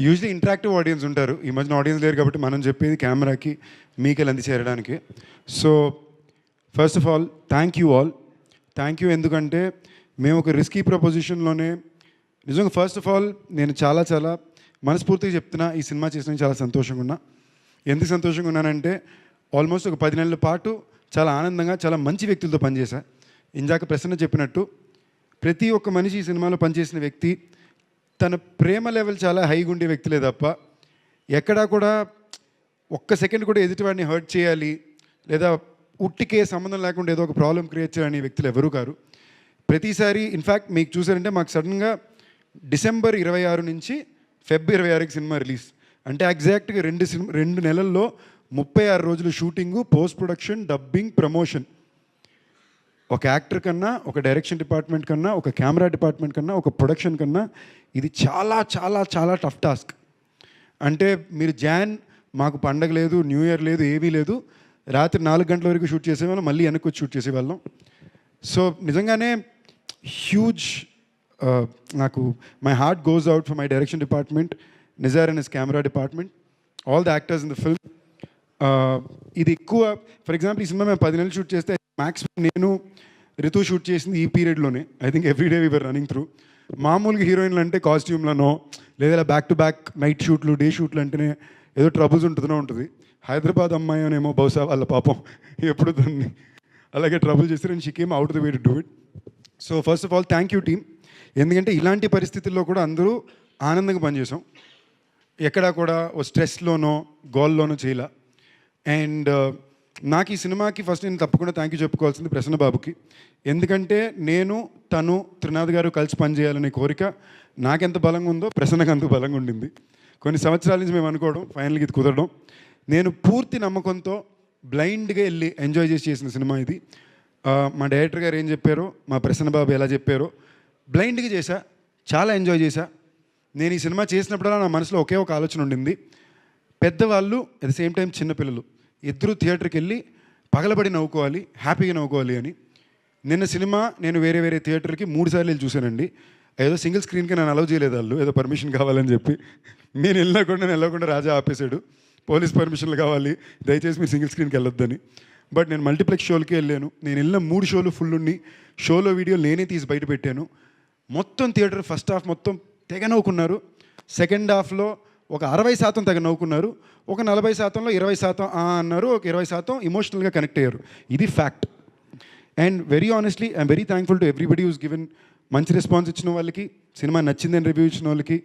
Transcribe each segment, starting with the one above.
Usually interactive audience ఉంటారు. ఈ మధ్యన ఆడియన్స్ లేరు కాబట్టి మనం చెప్పేది కెమెరాకి మీకు అంది చేరడానికి. So first of all thank you all thank you ఎందుకంటే మేము ఒక రిస్కీ ప్రపోజిషన్లోనే నిజంగా ఫస్ట్ ఆఫ్ ఆల్ నేను చాలా చాలా మనస్ఫూర్తిగా చెప్తున్నా ఈ సినిమా చేసిన చాలా సంతోషంగా ఉన్నా. ఎందుకు సంతోషంగా ఉన్నానంటే ఆల్మోస్ట్ ఒక పది నెలల పాటు చాలా ఆనందంగా చాలా మంచి వ్యక్తులతో పనిచేశా. ఇందాక ప్రసన్న చెప్పినట్టు ప్రతి ఒక్క మనిషి ఈ సినిమాలో పనిచేసిన వ్యక్తి తన ప్రేమ లెవెల్ చాలా హైగా ఉండే వ్యక్తులే తప్ప ఎక్కడా కూడా ఒక్క సెకండ్ కూడా ఎదుటివాడిని హర్ట్ చేయాలి లేదా ఉట్టికే సంబంధం లేకుండా ఏదో ఒక ప్రాబ్లం క్రియేట్ చేయాలని వ్యక్తులు ఎవరూ కారు. ప్రతిసారి ఇన్ఫ్యాక్ట్ మీకు చూసారంటే మాకు సడన్గా డిసెంబర్ ఇరవై ఆరు నుంచి ఫెబ్ ఇరవై ఆరుకి సినిమా రిలీజ్ అంటే ఎగ్జాక్ట్గా రెండు సినిమా రెండు నెలల్లో ముప్పై ఆరు రోజులు shooting post production dubbing promotion ఒక యాక్టర్ కన్నా ఒక డైరెక్షన్ డిపార్ట్మెంట్ కన్నా ఒక కెమెరా డిపార్ట్మెంట్ కన్నా ఒక ప్రొడక్షన్ కన్నా ఇది చాలా చాలా చాలా టఫ్ టాస్క్. అంటే మీరు జాన్ మాకు పండగ లేదు న్యూ ఇయర్ లేదు ఏమీ లేదు. రాత్రి నాలుగు గంటల వరకు షూట్ చేసేవాళ్ళం మళ్ళీ వెనక్కి వచ్చి షూట్ చేసేవాళ్ళం. సో నిజంగానే హ్యూజ్ నాకు my heart goes out for my direction department Nizar and is camera department all the actors in the film ఇది ఎక్కువ ఫర్ ఎగ్జాంపుల్ ఈ సినిమా మేము పది నెలలు షూట్ చేస్తే మ్యాక్స్ నేను రితు షూట్ చేసింది ఈ పీరియడ్లోనే I think every day we're running through మామూలుగా హీరోయిన్లు అంటే కాస్ట్యూమ్లనో లేదా బ్యాక్ టు బ్యాక్ నైట్ షూట్లు డే షూట్లు అంటేనే ఏదో ట్రబుల్స్ ఉంటుందో ఉంటుంది. హైదరాబాద్ అమ్మాయి అనేమో బహుశా వాళ్ళ పాపం ఎప్పుడు దాన్ని అలాగే ట్రబుల్ చేస్తారు and she came out the way to do it so first of all thank you team ఎందుకంటే ఇలాంటి పరిస్థితుల్లో కూడా అందరూ ఆనందంగా పనిచేసాం ఎక్కడా కూడా ఓ స్ట్రెస్లోనో గోల్లోనో చేయలే. అండ్ నాకు ఈ సినిమాకి ఫస్ట్ నేను తప్పకుండా థ్యాంక్ యూ చెప్పుకోవాల్సింది ప్రసన్న బాబుకి. ఎందుకంటే నేను తను త్రినాథ్ గారు కలిసి పనిచేయాలనే కోరిక నాకెంత బలంగా ఉందో ప్రసన్నకు అంత బలంగా ఉండింది. కొన్ని సంవత్సరాల నుంచి మేము అనుకోవడం ఫైనల్గా ఇది కుదరడం. నేను పూర్తి నమ్మకంతో బ్లైండ్గా వెళ్ళి ఎంజాయ్ చేసి చేసిన సినిమా ఇది. మా డైరెక్టర్ గారు ఏం చెప్పారో మా ప్రసన్న బాబు ఎలా చెప్పారో బ్లైండ్గా చేశా చాలా ఎంజాయ్ చేశా. నేను ఈ సినిమా చేసినప్పుడల్లా నా మనసులో ఒకే ఒక ఆలోచన ఉండింది. పెద్దవాళ్ళు అట్ ద సేమ్ టైం చిన్నపిల్లలు. ఇద్దరు థియేటర్కి వెళ్ళి పగలబడి నవ్వుకోవాలి హ్యాపీగా నవ్వుకోవాలి అని. నిన్న సినిమా నేను వేరే వేరే థియేటర్కి మూడు సార్లు వెళ్ళి చూశానండి. ఏదో సింగిల్ స్క్రీన్కి నన్ను అలౌ చేయలేదు వాళ్ళు ఏదో పర్మిషన్ కావాలని చెప్పి. నేను వెళ్ళకుండా నేను వెళ్ళకుండా రాజా ఆపేశాడు. పోలీస్ పర్మిషన్లు కావాలి దయచేసి మీరు సింగిల్ స్క్రీన్కి వెళ్ళొద్దని. బట్ నేను మల్టీప్లెక్స్ షోలకి వెళ్ళాను. నేను వెళ్ళిన మూడు షోలు ఫుల్ ఉన్ని షోలో వీడియో నేనే తీసి బయట పెట్టాను. మొత్తం థియేటర్ ఫస్ట్ హాఫ్ మొత్తం తెగ నవ్వుకున్నారు. సెకండ్ హాఫ్లో ఒక అరవై శాతం తెగ నవ్వుకున్నారు ఒక నలభై శాతంలో ఇరవై శాతం అన్నారు ఒక ఇరవై శాతం ఇమోషనల్గా కనెక్ట్ అయ్యారు. ఇది fact and very honestly I'm very thankful to everybody who's given మంచి రెస్పాన్స్ ఇచ్చిన వాళ్ళకి సినిమా నచ్చిందని రివ్యూ ఇచ్చిన వాళ్ళకి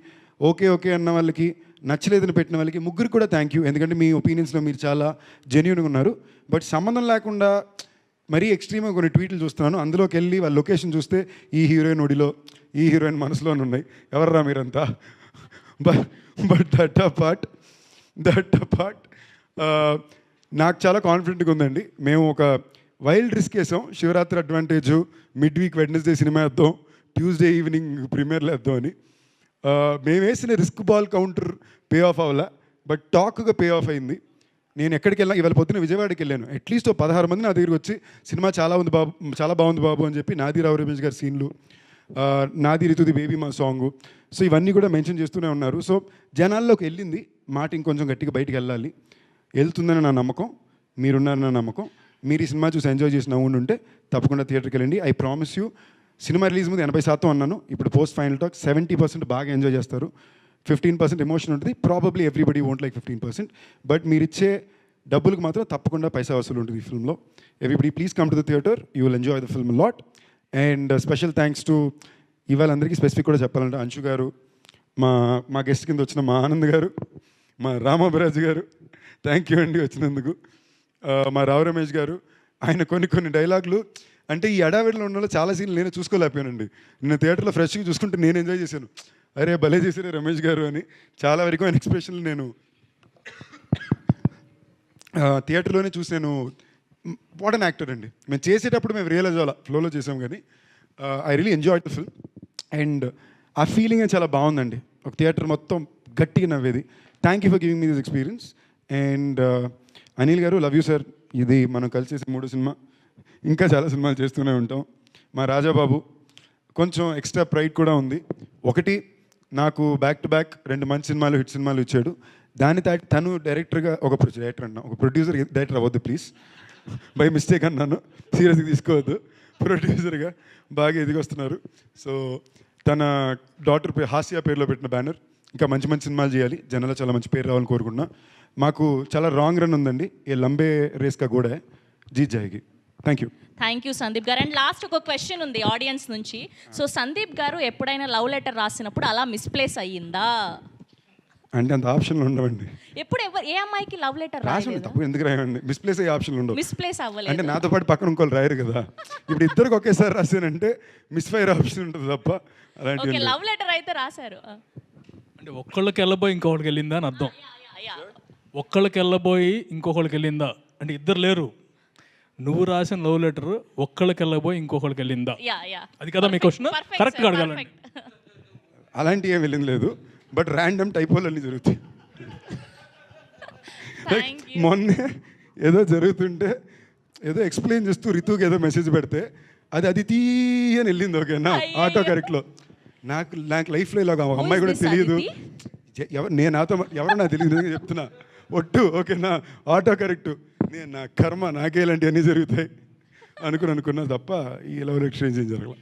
ఓకే ఓకే అన్న వాళ్ళకి నచ్చలేదని పెట్టిన వాళ్ళకి ముగ్గురు కూడా థ్యాంక్ యూ ఎందుకంటే మీ ఒపీనియన్స్లో మీరు చాలా జెన్యున్గా ఉన్నారు. బట్ సంబంధం లేకుండా మరీ ఎక్స్ట్రీమ్గా కొన్ని ట్వీట్లు చూస్తున్నాను. అందులోకి వెళ్ళి వాళ్ళ లొకేషన్ చూస్తే ఈ హీరోయిన్ ఒడిలో ఈ హీరోయిన్ మనసులోనే ఉన్నాయి. ఎవర్రా మీరంతా? But but that part that part నాకు చాలా కాన్ఫిడెంట్గా ఉందండి. మేము ఒక వైల్డ్ రిస్క్ వేసాం. Shivaratri advantage mid week Wednesday సినిమా వేద్దాం ట్యూస్డే ఈవినింగ్ ప్రీమియర్లో వేద్దాం అని. Uh, మేము వేసిన risk ball counter pay off అవ్వాలా బట్ టాక్గా పే ఆఫ్ అయింది. నేను ఎక్కడికి వెళ్ళా ఇవాళ పొద్దున్న విజయవాడకి వెళ్ళాను. అట్లీస్ట్ ఓ పదహారు మంది నా దగ్గరికి వచ్చి సినిమా చాలా ఉంది బాబు చాలా బాగుంది బాబు అని చెప్పి నాది రావు రమేష్ గారి సీన్లు నాది రితుది బేబీ మా సాంగ్. సో ఇవన్నీ కూడా మెన్షన్ చేస్తూనే ఉన్నారు. సో జనాల్లోకి వెళ్ళింది మాట ఇంకొంచెం గట్టిగా బయటికి వెళ్ళాలి. వెళ్తుందని నా నమ్మకం మీరున్నారని నా నమ్మకం. మీరు ఈ సినిమా చూసి ఎంజాయ్ చేసిన ఉండి ఉంటే తప్పకుండా థియేటర్కి వెళ్ళండి. I promise you cinema release ముందు ఎనభై శాతం అన్నాను. ఇప్పుడు post final talk seventy percent బాగా ఎంజాయ్ చేస్తారు. ఫిఫ్టీన్ పర్సెంట్ ఎమోషన్ ఉంటుంది. Probably everybody won't like fifteen percent. But మీరు ఇచ్చే డబ్బులకు మాత్రం తప్పకుండా పైసా వసూలు ఉంటుంది ఈ ఫిల్మ్లో. Everybody please come to the theatre you will enjoy the film lot and special thanks to ఇవాళ అందరికీ స్పెసిఫిక్ కూడా చెప్పాలంటే అంశు గారు మా మా గెస్ట్ కింద వచ్చిన మా ఆనంద్ గారు మా రామాబరాజు గారు థ్యాంక్ యూ అండి వచ్చినందుకు. మా రావు రమేష్ గారు ఆయన కొన్ని కొన్ని డైలాగులు అంటే ఈ అడావిడిలో ఉన్న చాలా సీన్లు నేను చూసుకోలేకపోయానండి. నేను థియేటర్లో ఫ్రెష్గా చూసుకుంటే నేను ఎంజాయ్ చేశాను. అరే భలే చేశారే రమేష్ గారు అని చాలా వరకు ఆయన ఎక్స్ప్రెషన్లు నేను థియేటర్లోనే చూసి నేను వాట్ అన్ యాక్టర్ అండి. మేము చేసేటప్పుడు మేము రియలైజ్ అవ్వాలి ఫ్లోలో చేసాం కానీ I really enjoy the film and ఆ ఫీలింగ్ చాలా బాగుందండి. ఒక థియేటర్ మొత్తం గట్టిగా నవ్వేది. Thank you for giving me this experience and Anil గారు లవ్ యూ సార్ ఇది మనం కలిసి చేసే మూడో సినిమా. ఇంకా చాలా సినిమాలు చేస్తూనే ఉంటాం. మా రాజాబాబు కొంచెం ఎక్స్ట్రా ప్రైడ్ కూడా ఉంది. ఒకటి నాకు బ్యాక్ టు బ్యాక్ రెండు మంచి సినిమాలు హిట్ సినిమాలు ఇచ్చాడు. దాని తా తను డైరెక్టర్గా ఒక డైరెక్టర్ అన్నా ఒక ప్రొడ్యూసర్ డైరెక్టర్ అవ్వద్దు ప్లీజ్ బై మిస్టేక్ అన్నాను. సీరియస్గా తీసుకోవద్దు. ప్రొడ్యూసర్గా బాగా ఎదిగొస్తున్నారు. సో తన డాటర్ పేరు హాస్య పేరులో పెట్టిన బ్యానర్. ఇంకా మంచి మంచి సినిమాలు చేయాలి. జనాల్లో చాలా మంచి పేరు రావాలని కోరుకుంటున్నా. మాకు చాలా రాంగ్ రన్ ఉందండి. ఏ లంబే రేస్గా కూడా జీత్ జాయికి. Thank you. Thank you Sandeep గారు. అండ్ లాస్ట్ ఒక క్వశ్చన్ ఉంది ఆడియన్స్ నుంచి. సో సందీప్ గారు ఎప్పుడైనా లవ్ లెటర్ రాసినప్పుడు అలా మిస్ప్లేస్ అయ్యిందా? అంటే అంత ఆప్షన్లు ఉండవండి. ఎప్పుడు ఎవరు ఏ అమ్మాయికి లవ్ లెటర్ రాసి తప్పు ఎందుకు రాయండి మిస్ప్లేస్ అయ్యే ఆప్షన్లు ఉండవు. మిస్ప్లేస్ అంటే అవ్వలేదు నాతో పాటు పక్కన ఇంకోళ్ళు రాయరు కదా. ఇప్పుడు ఇద్దరికి ఒకేసారి రాశానంటే మిస్ ఫైర్ ఆప్షన్ ఉంటుంది తప్ప ఉండవు. లవ్ లెటర్ అయితే రాశారు. అంటే ఒక్కళ్ళకి వెళ్ళబోయి ఇంకొకళ్ళకి వెళ్ళిందా అని అర్థం. ఒక్కళ్ళకి వెళ్ళబోయి ఇంకొకళ్ళకి వెళ్ళిందా? అంటే ఇద్దరు లేరు. నువ్వు రాసిన లవ్ లెటర్ ఒక్కళ్ళకి వెళ్ళబోయి ఇంకొకళ్ళకి వెళ్ళిందా? Yeah yeah. అది కదా మీ క్వశ్చన్ కరెక్ట్గా అడగాలండి. అలాంటి ఏం వెళ్ళింది లేదు. బట్ ర్యాండమ్ టైపోలు అన్నీ జరుగుతాయి యూ మొన్నే ఏదో జరుగుతుంటే ఏదో ఎక్స్ప్లెయిన్ చేస్తూ రితుకి ఏదో మెసేజ్ పెడితే అది అది తీయని వెళ్ళింది ఓకేనా? ఆటో కరెక్ట్లో నాకు నాకు లైఫ్లో ఇలా ఒక అమ్మాయి కూడా తెలియదు. నేను నాతో మా- ఎవరో నాకు తెలియదు చెప్తున్నా. ఒట్టు ఓకేనా? ఆటో కరెక్ట్ నేను నా కర్మ నాకే ఇలాంటివన్నీ జరుగుతాయి అనుకుని అనుకున్నా తప్ప ఈ లవ్ ఎక్స్చేంజ్ ఏం జరగలేదు